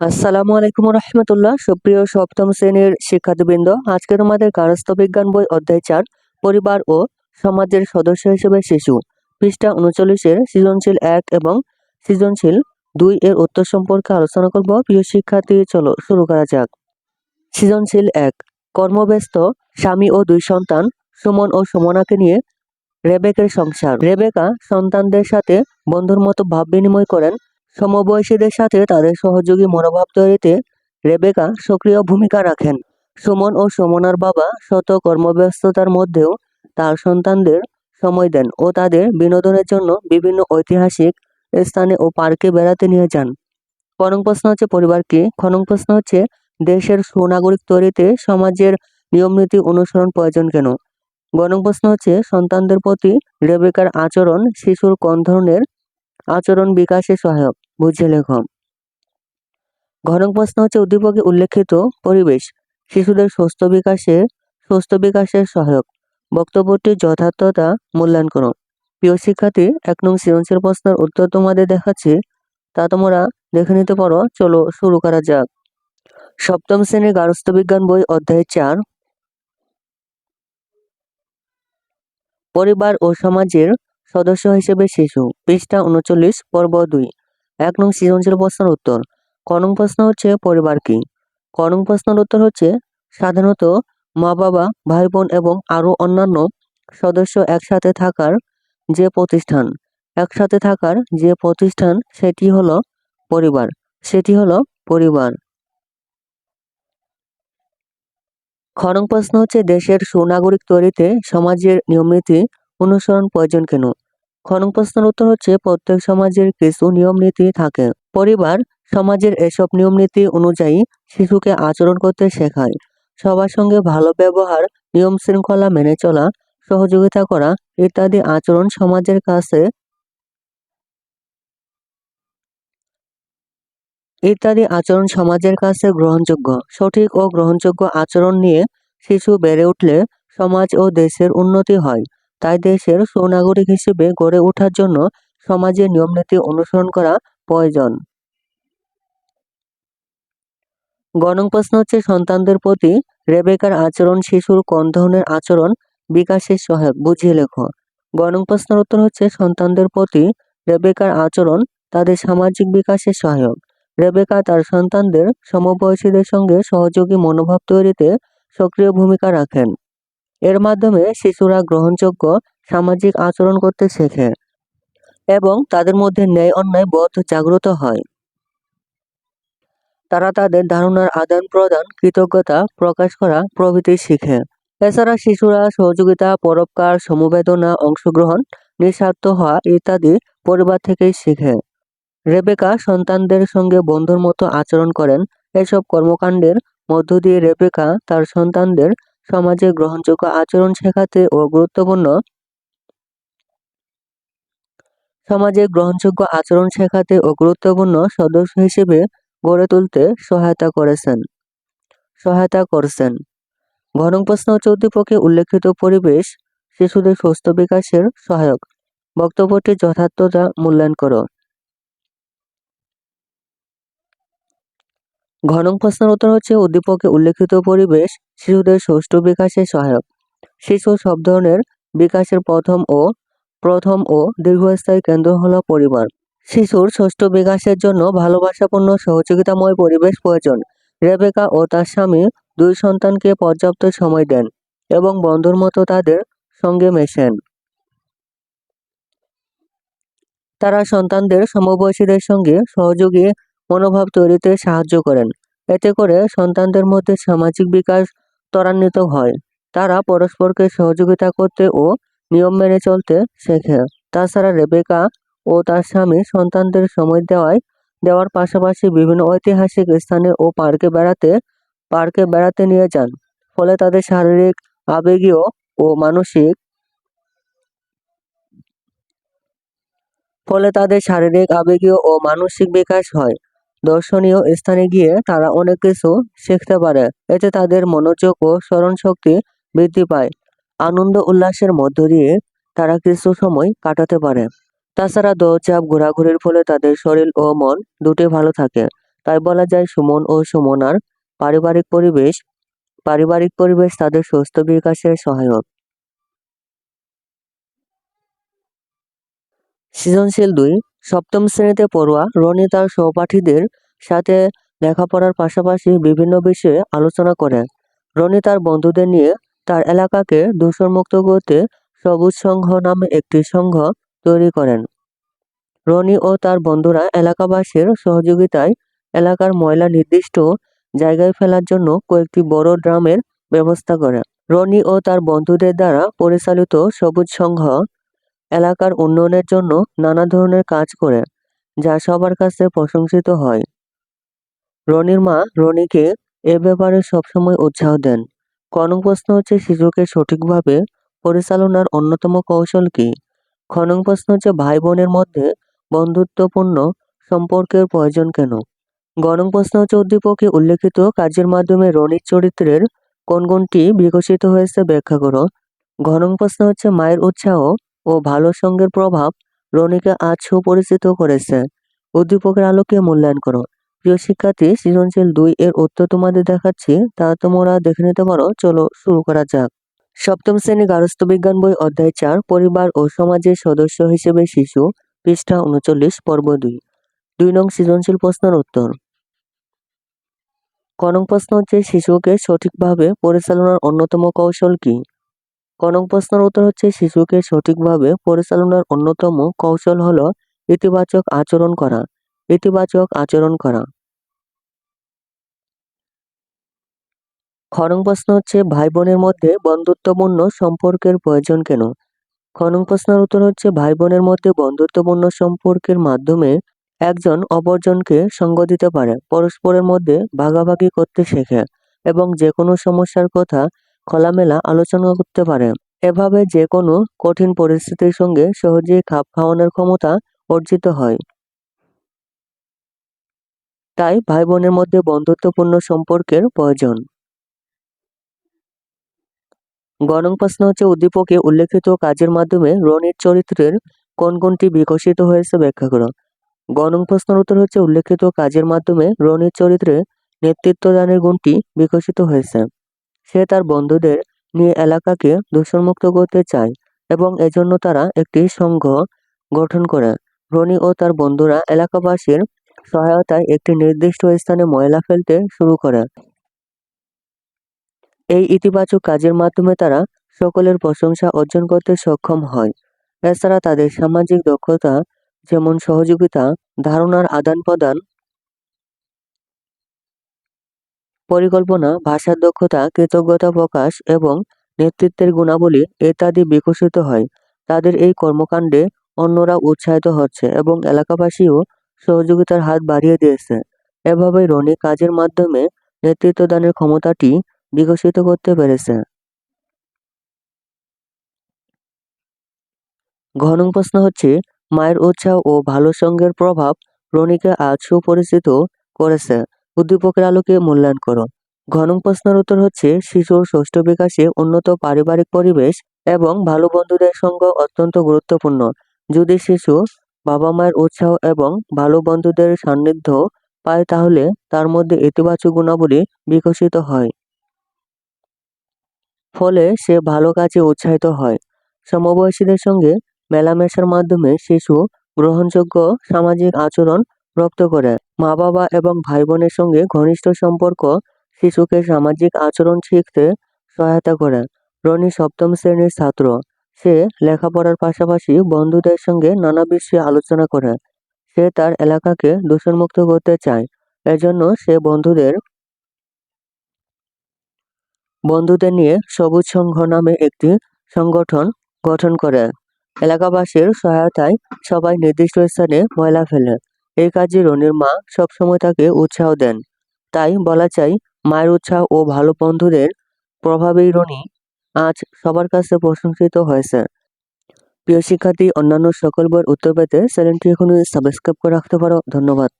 আসসালামু আলাইকুম রহমতুল্লাহ সুপ্রিয় সপ্তম শ্রেণির শিক্ষার্থীবৃন্দ। আজকে তোমাদের কারস্থ বিজ্ঞান বই অধ্যায় চার, পরিবার ও সমাজের সদস্য হিসেবে শিশু। পৃষ্ঠা উনচল্লিশের সৃজনশীল এক এবং সৃজনশীল দুই এর উত্তর সম্পর্কে আলোচনা করব। প্রিয় শিক্ষার্থী, চলো শুরু করা যাক। সৃজনশীল এক, কর্মব্যস্ত স্বামী ও দুই সন্তান, সুমন ও সুমনাকে নিয়ে রেবেকের সংসার। রেবেকা সন্তানদের সাথে বন্ধুর মতো ভাব বিনিময় করেন সমবয়সীদের সাথে তাদের সহযোগী মনোভাব তৈরিতে রেবেকা সক্রিয় ভূমিকা রাখেন। সুমন ও সুমনার বাবা শত কর্মব্যস্ততার মধ্যেও তার সন্তানদের সময় দেন ও তাদের বিনোদনের জন্য বিভিন্ন ঐতিহাসিক স্থানে ও পার্কে বেড়াতে নিয়ে যান। খনং প্রশ্ন হচ্ছে পরিবার কি খনং প্রশ্ন হচ্ছে, দেশের সুনাগরিক তৈরিতে সমাজের নিয়মনীতি অনুসরণ প্রয়োজন কেন? গণং প্রশ্ন হচ্ছে, সন্তানদের প্রতি রেবেকার আচরণ শিশুর কোন ধরনের আচরণ বিকাশে সহায়ক? বুঝিয়ে লেখ। ঘনক প্রশ্ন হচ্ছে, উদ্দীপকে উল্লেখিত পরিবেশ, শিশুদের সুস্থ বিকাশে সুস্থ বিকাশের সহায়ক। বক্তব্যটির যথার্থতা মূল্যায়ন করো। প্রিয় শিক্ষার্থী, এক নং সৃজনশীল প্রশ্নের উত্তর তোমাদের দেখাচ্ছি, তা তোমরা দেখে নিতে পারো। চলো শুরু করা যাক। সপ্তম শ্রেণির গার্হস্থ্য বিজ্ঞান বই অধ্যায় চার। পরিবার ও সমাজের সদস্য হিসেবে শিশু, পৃষ্ঠা উনচল্লিশ, পর্ব দুই। এক নং সৃজনশীল প্রশ্নের উত্তর। কনং প্রশ্ন হচ্ছে পরিবার কি? কনং প্রশ্নের উত্তর হচ্ছে সাধারণত মা বাবা ভাই বোন এবং আরও অন্যান্য সদস্য একসাথে থাকার যে প্রতিষ্ঠান, একসাথে থাকার যে প্রতিষ্ঠান সেটি হলো পরিবার। সেটি হলো পরিবার। খনং প্রশ্ন হচ্ছে দেশের সুনাগরিক তৈরিতে সমাজের নিয়মনীতি অনুসরণ প্রয়োজন কেন? খনং প্রশ্নের উত্তর হচ্ছে প্রত্যেক সমাজের কিছু নিয়ম নীতি থাকে। পরিবার, সমাজের এসব নিয়ম নীতি অনুযায়ী শিশুকে আচরণ করতে শেখায়। সবার সঙ্গে ভালো ব্যবহার, নিয়ম শৃঙ্খলা মেনে চলা, সহযোগিতা করা ইত্যাদি আচরণ সমাজের কাছে ইত্যাদি আচরণ সমাজের কাছে গ্রহণযোগ্য। সঠিক ও গ্রহণযোগ্য আচরণ নিয়ে শিশু বেড়ে উঠলে সমাজ ও দেশের উন্নতি হয়। তাই দেশের সুনাগরিক হিসেবে গড়ে ওঠার জন্য সমাজের নিয়মনীতি অনুসরণ করা প্রয়োজন। গণং প্রশ্ন হচ্ছে, সন্তানদের প্রতি রেবেকার আচরণ, শিশুর কোন ধরনের আচরণ, বিকাশের সহায়ক। বুঝিয়ে লেখো। গণং প্রশ্নের উত্তর হচ্ছে, সন্তানদের প্রতি রেবেকার আচরণ তাদের সামাজিক বিকাশের সহায়ক। রেবেকা তার সন্তানদের সমবয়সীদের সঙ্গে সহযোগী মনোভাব তৈরিতে সক্রিয় ভূমিকা রাখেন। এর মাধ্যমে শিশুরা গ্রহণযোগ্য সামাজিক আচরণ করতে শেখে এবং তাদের মধ্যে ন্যায় অন্যায় বোধ জাগ্রত হয়। তারা তাদের ধারণার আদান প্রদান, কৃতজ্ঞতা প্রকাশ করা প্রভৃতি শিখে। এছাড়া শিশুরা সহযোগিতা, পরোপকার, সমবেদনা, অংশগ্রহণ, নিঃস্বার্থ হওয়া ইত্যাদি পরিবার থেকেই শিখে। রেবেকা সন্তানদের সঙ্গে বন্ধুর মতো আচরণ করেন। এসব কর্মকাণ্ডের মধ্য দিয়ে রেবেকা তার সন্তানদের সমাজে গ্রহণযোগ্য আচরণ শেখাতে ও গুরুত্বপূর্ণ। সমাজে গ্রহণযোগ্য আচরণ শেখাতে ও গুরুত্বপূর্ণ সদস্য হিসেবে গড়ে তুলতে সহায়তা করেছেন। সহায়তা করছেন। ঘনং প্রশ্ন চৌদ্দীপকে উল্লেখিত পরিবেশ, শিশুদের সুস্থ বিকাশের সহায়ক। বক্তব্যটি যথার্থতা মূল্যায়ন করো। ঘনং প্রশ্নের উত্তর হচ্ছে উদ্দীপকে উল্লেখিত পরিবেশ শিশুদের সুষ্ঠু বিকাশে সহায়ক। শিশু সব ধরনের বিকাশের প্রথম ও প্রথম ও দীর্ঘস্থায়ী কেন্দ্র হল পরিবার। শিশুর ষষ্ঠ বিকাশের জন্য ভালোবাসাপূর্ণ, সহযোগিতাময় পরিবেশ প্রয়োজন। রেবেকা ও তার স্বামী দুই সন্তানকে পর্যাপ্ত সময় দেন এবং বন্ধুর মতো তাদের সঙ্গে মেশেন। তারা সন্তানদের সমবয়সীদের সঙ্গে সহযোগী মনোভাব তৈরিতে সাহায্য করেন। এতে করে সন্তানদের মধ্যে সামাজিক বিকাশ ত্বরান্বিত হয়। তারা পরস্পরকে সহযোগিতা করতে ও নিয়ম মেনে চলতে শেখে। তাছাড়া রেবেকা ও তার স্বামী সন্তানদের সময় দেওয়ায়, দেওয়ার পাশাপাশি বিভিন্ন ঐতিহাসিক স্থানে ও পার্কে বেড়াতে পার্কে বেড়াতে নিয়ে যান। ফলে তাদের শারীরিক, আবেগীয় ও মানসিক ফলে তাদের শারীরিক, আবেগীয় ও মানসিক বিকাশ হয়। দর্শনীয় স্থানে গিয়ে তারা অনেক কিছু শিখতে পারে। এতে তাদের মনোযোগ ও স্মরণশক্তি বৃদ্ধি পায়। আনন্দ উল্লাসের মধ্য দিয়ে তারা কিছু সময় কাটাতে পারে। তাছাড়া দৌড়চাপ ঘোরাঘুরির ফলে তাদের শরীর ও মন দুটি ভালো থাকে। তাই বলা যায় সুমন ও সুমনার পারিবারিক পরিবেশ পারিবারিক পরিবেশ তাদের সুস্থ বিকাশের সহায়ক। সৃজনশীল দুই সপ্তম শ্রেণীতে পড়ুয়া রনি তার সহপাঠীদের সাথে লেখাপড়ার পাশাপাশি বিভিন্ন বিষয়ে আলোচনা করে রনি তার বন্ধুদের নিয়ে তার এলাকাকে দূষণমুক্ত করতে সবুজ সংঘ নামে একটি সংঘ তৈরি করেন। রনি ও তার বন্ধুরা এলাকাবাসীর সহযোগিতায় এলাকার ময়লা নির্দিষ্ট জায়গায় ফেলার জন্য কয়েকটি বড় ড্রামের ব্যবস্থা করে রনি ও তার বন্ধুদের দ্বারা পরিচালিত সবুজ সংঘ এলাকার উন্নয়নের জন্য নানা ধরনের কাজ করে, যা সবার কাছে প্রশংসিত হয়। রনির মা রনিকে এ ব্যাপারে সবসময় উৎসাহ দেন। খনন প্রশ্ন হচ্ছে শিশুকে সঠিকভাবে পরিচালনার অন্যতম কৌশল কি? খনন প্রশ্ন হচ্ছে ভাই বোনের মধ্যে বন্ধুত্বপূর্ণ সম্পর্কের প্রয়োজন কেন? গণং প্রশ্ন হচ্ছে উদ্দীপকে উল্লেখিত কাজের মাধ্যমে রনির চরিত্রের কোন কোনটি বিকশিত হয়েছে ব্যাখ্যা করো। ঘনং প্রশ্ন হচ্ছে মায়ের উৎসাহ ও ভালো সঙ্গের প্রভাব রনিকে আজ সুপরিচিত করেছে। উদ্দীপকের আলোকে মূল্যায়ন করো। প্রিয় শিক্ষার্থী, সৃজনশীল দুই এর উত্তর তোমাদের দেখাচ্ছি, তা তোমরা দেখে নিতে পারো। চলো শুরু করা যাক। সপ্তম শ্রেণি গার্হস্থ্য বিজ্ঞান বই অধ্যায় চার, পরিবার ও সমাজের সদস্য হিসেবে শিশু, পৃষ্ঠা উনচল্লিশ, পর্ব দুই। দুই নং সৃজনশীল প্রশ্নের উত্তর। কনং প্রশ্ন হচ্ছে, শিশুকে সঠিকভাবে পরিচালনার অন্যতম কৌশল কি? কনং প্রশ্নের উত্তর হচ্ছে, শিশুকে সঠিকভাবে পরিচালনার অন্যতম কৌশল হলো ইতিবাচক আচরণ করা, ইতিবাচক আচরণ করা। খনং প্রশ্ন হচ্ছে ভাই বোনের মধ্যে বন্ধুত্বপূর্ণ সম্পর্কের প্রয়োজন কেন? খনং প্রশ্নের উত্তর হচ্ছে ভাই বোনের মধ্যে বন্ধুত্বপূর্ণ সম্পর্কের মাধ্যমে একজন অপরজনকে সঙ্গ দিতে পারে, পরস্পরের মধ্যে ভাগাভাগি করতে শেখে এবং যে কোনো সমস্যার কথা খোলামেলা আলোচনা করতে পারে। এভাবে যে কোনো কঠিন পরিস্থিতির সঙ্গে সহজেই খাপ খাওয়ানোর ক্ষমতা অর্জিত হয়। তাই ভাই বোনের মধ্যে বন্ধুত্বপূর্ণ সম্পর্কের প্রয়োজন। গণং প্রশ্ন হচ্ছে, উদ্দীপকে উল্লেখিত কাজের মাধ্যমে রনির চরিত্রের কোন কোনটি বিকশিত হয়েছে ব্যাখ্যা করো। গণং প্রশ্নের উত্তর হচ্ছে, উল্লেখিত কাজের মাধ্যমে রনির চরিত্রে নেতৃত্বদানের গুণটি বিকশিত হয়েছে। সে তার বন্ধুদের নিয়ে এলাকাকে দূষণমুক্ত করতে চায় এবং এজন্য তারা একটি সংঘ গঠন করে। রনি ও তার বন্ধুরা এলাকাবাসীর সহায়তায় একটি নির্দিষ্ট স্থানে ময়লা ফেলতে শুরু করে। এই ইতিবাচক কাজের মাধ্যমে তারা সকলের প্রশংসা অর্জন করতে সক্ষম হয়। এছাড়া তাদের সামাজিক দক্ষতা যেমন সহযোগিতা, ধারণার আদান প্রদান পরিকল্পনা, ভাষার দক্ষতা, কৃতজ্ঞতা প্রকাশ এবং নেতৃত্বের গুণাবলী ইত্যাদি বিকশিত হয়। তাদের এই কর্মকাণ্ডে অন্যরা উৎসাহিত হচ্ছে এবং এলাকাবাসীও সহযোগিতার হাত বাড়িয়ে দিয়েছে। এভাবে রনি কাজের মাধ্যমে নেতৃত্বদানের ক্ষমতাটি বিকশিত করতে পেরেছে। ঘন প্রশ্ন হচ্ছে, মায়ের উৎসাহ ও ভালো সঙ্গের প্রভাব রনিকে আজ সুপরিচিত করেছে। উদ্দীপকের আলোকে মূল্যায়ন করো। ঘন প্রশ্নের উত্তর হচ্ছে শিশুর ষষ্ঠ বিকাশে উন্নত পারিবারিক পরিবেশ এবং ভালো বন্ধুদের সঙ্গ অত্যন্ত গুরুত্বপূর্ণ। যদি শিশু বাবা মায়ের উৎসাহ এবং ভালো বন্ধুদের সান্নিধ্য পায় তাহলে তার মধ্যে ইতিবাচক গুণাবলী বিকশিত হয়। ফলে সে ভালো কাজে উৎসাহিত হয়। সমবয়সীদের সঙ্গে মেলামেশার মাধ্যমে শিশু গ্রহণযোগ্য সামাজিক আচরণ রপ্ত করে। মা বাবা এবং ভাই বোনের সঙ্গে ঘনিষ্ঠ সম্পর্ক শিশুকে সামাজিক আচরণ শিখতে সহায়তা করে। রনি সপ্তম শ্রেণির ছাত্র। সে লেখাপড়ার পাশাপাশি বন্ধুদের সঙ্গে নানা বিষয়ে আলোচনা করে। সে তার এলাকাকে দূষণমুক্ত করতে চায়। এজন্য সে বন্ধুদের বন্ধুদের নিয়ে সবুজ সংঘ নামে একটি সংগঠন গঠন করে। এলাকাবাসীর সহায়তায় সবাই নির্দিষ্ট স্থানে ময়লা ফেলে। এই কাজে রনির মা সবসময় তাকে উৎসাহ দেন। তাই বলা চাই, মায়ের উৎসাহ ও ভালো বন্ধুদের প্রভাবেই রনি আজ সবার কাছে প্রশংসিত হয়েছে। প্রিয় শিক্ষার্থী, অন্যান্য সকল বইয়ের উত্তর পেতে চ্যানেলটি এখনই সাবস্ক্রাইব করে রাখতে পারো। ধন্যবাদ।